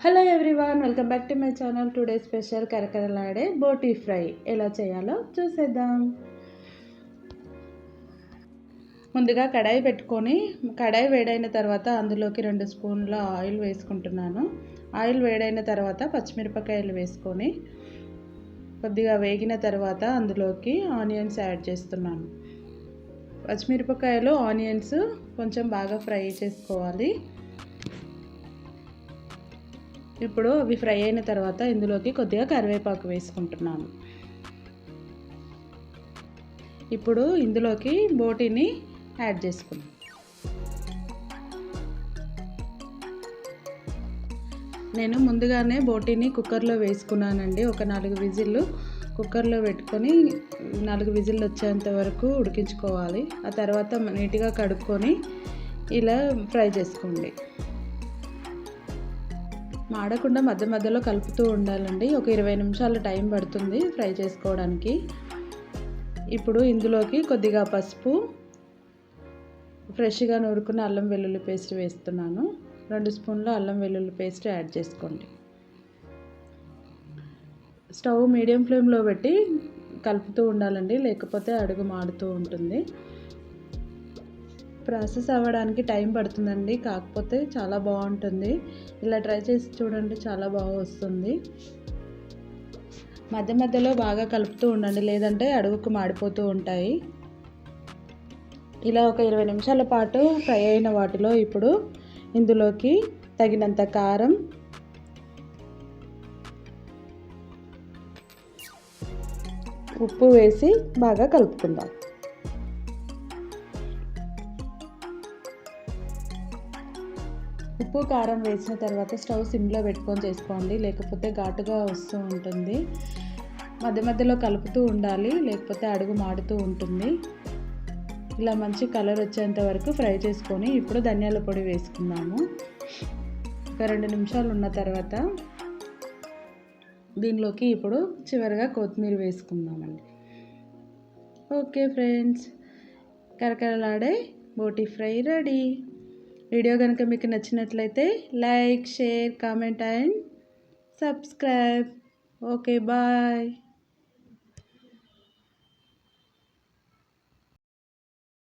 Hello everyone welcome back to my channel today special కరకరలాడే బోటీ fry ఎలా చేయాలో చూసేద్దాం ముందుగా కడాయి పెట్టుకొని కడాయి వేడైన తర్వాత అందులోకి రెండు స్పూన్ల ఆయిల్ వేసుకుంటున్నాను ఆయిల్ వేడైన తర్వాత పచ్చిమిరపకాయలు వేసుకొని కొద్దిగా వేగిన తర్వాత అందులోకి ఆనియన్స్ యాడ్ చేస్తున్నాను పచ్చిమిరపకాయలు ఆనియన్స్ కొంచెం బాగా ఫ్రై చేసుకోవాలి ఇప్పుడు అవి ఫ్రై అయిన తర్వాత ఇందులోకి కొద్దిగా కరివేపాకు వేసుకుంటున్నాను. ఇప్పుడు ఇందులోకి బోటీని యాడ్ చేసుకున్నాం నేను ముందుగానే బోటీని కుక్కర్లో వేసుకున్నానండి. ఒక నాలుగు విజిల్లు కుక్కర్లో పెట్టుకొని నాలుగు విజిల్లు వచ్చేంత వరకు ఉడికించుకోవాలి. ఆ తర్వాత నీట్గా కడుక్కొని ఇలా ఫ్రై చేసుకోండి. మాడకుండా మధ్య మధ్యలో కలుపుతూ ఉండాలండి. ఒక ఇరవై నిమిషాలు టైం పడుతుంది ఫ్రై చేసుకోవడానికి. ఇప్పుడు ఇందులోకి కొద్దిగా పసుపు ఫ్రెష్గా నూరుకున్న అల్లం వెల్లుల్లి పేస్ట్ వేస్తున్నాను. రెండు స్పూన్లు అల్లం వెల్లుల్లి పేస్ట్ యాడ్ చేసుకోండి. స్టవ్ మీడియం ఫ్లేమ్లో పెట్టి కలుపుతూ ఉండాలండి. లేకపోతే అడుగు మాడుతూ ఉంటుంది. ప్రాసెస్ అవ్వడానికి టైం పడుతుందండి. కాకపోతే చాలా బాగుంటుంది. ఇలా ట్రై చేసి చూడండి చాలా బాగా వస్తుంది. మధ్య మధ్యలో బాగా కలుపుతూ ఉండండి. లేదంటే అడుగుకు మాడిపోతూ ఉంటాయి. ఇలా ఒక ఇరవై నిమిషాల పాటు ఫ్రై అయిన వాటిలో ఇప్పుడు ఇందులోకి తగినంత కారం ఉప్పు వేసి బాగా కలుపుకుందాం. ఉప్పు కారం వేసిన తర్వాత స్టవ్ సిమ్లో పెట్టుకొని చేసుకోండి. లేకపోతే ఘాటుగా వస్తూ ఉంటుంది. మధ్య మధ్యలో కలుపుతూ ఉండాలి. లేకపోతే అడుగు మాడుతూ ఉంటుంది. ఇలా మంచి కలర్ వచ్చేంత వరకు ఫ్రై చేసుకొని ఇప్పుడు ధనియాల పొడి వేసుకుందాము. ఒక రెండు నిమిషాలు ఉన్న తర్వాత దీనిలోకి ఇప్పుడు చివరిగా కొత్తిమీర వేసుకుందామండి. ఓకే ఫ్రెండ్స్ కరకరలాడే బోటి ఫ్రై రెడీ. వీడియో కనుక మీకు నచ్చినట్లయితే like share comment and subscribe. Okay bye.